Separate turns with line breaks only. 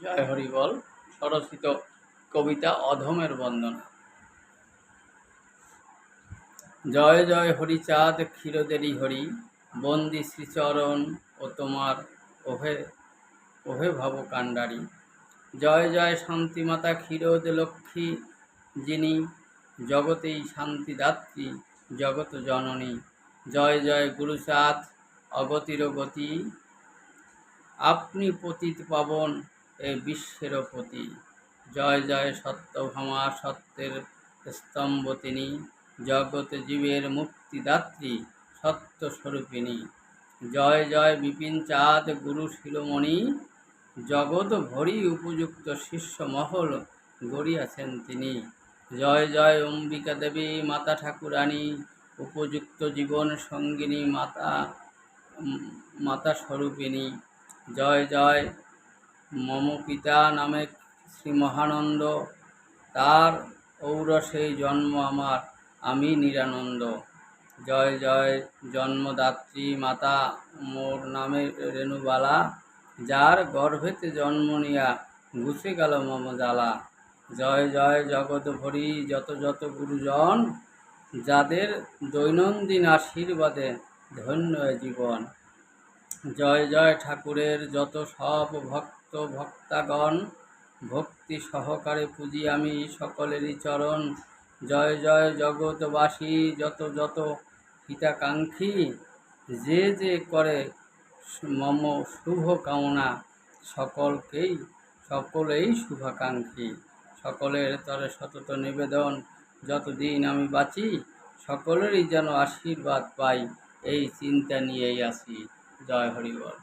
জয় হরিবল স্বরচিত কবিতা অধমের বন্দনা। জয় জয় হরিচাঁদ ক্ষীরদেরি হরি, বন্দি শ্রীচরণ ও তোমার ওহে ওহে ভব কাণ্ডারি। জয় জয় শান্তিমাতা ক্ষীরোদ লক্ষ্মী যিনি জগতেই শান্তিদাত্রী, জগৎ জননী। জয় জয় গুরুচাঁদ, অগতির গতি। আপনি পতিত পাবন এ বিশ্বের পতি জয় জয় সত্যভামা সত্যের স্তম্ভ তিনি। জগৎ জীবের মুক্তিদাত্রী, সত্য স্বরূপিণী। জয় জয় বিপিন চাঁদ, গুরু শিরোমণি। জগৎ ভরি উপযুক্ত শিষ্য মহল গড়িয়াছেন তিনি। জয় জয় অম্বিকা দেবী, মাতা ঠাকুরানী, উপযুক্ত জীবন সঙ্গিনী, মাতা মাতা স্বরূপিণী। জয় জয় মম পিতা নামে শ্রী মহানন্দ তার ঔরসেই জন্ম আমার, আমি নিরানন্দ। জয় জয়, জন্মদাত্রী মাতা, মোর নামে রেণুবালা, যার গর্ভেতে জন্ম নিয়া ঘুষে গেল মম জ্বালা। জয় জয়, জগৎ ভরি যত যত গুরুজন, যাদের দৈনন্দিন আশীর্বাদে ধন্য জীবন। জয় জয় ঠাকুরের যত সব ভক্ত ভক্তাগণ, ভক্তি সহকারে পুজি আমি সকলেরই চরণ। জয় জয় জগৎবাসী, যত যত হিতাকাঙ্ক্ষী, যে যে করে মম শুভ কামনা, সকলকেই, সকলেই শুভাকাঙ্ক্ষী। সকলের তরে সতত নিবেদন, যতদিন আমি বাঁচি, সকলেরই যেন আশীর্বাদ পাই, এই চিন্তা নিয়েই আসি জয় হরিবল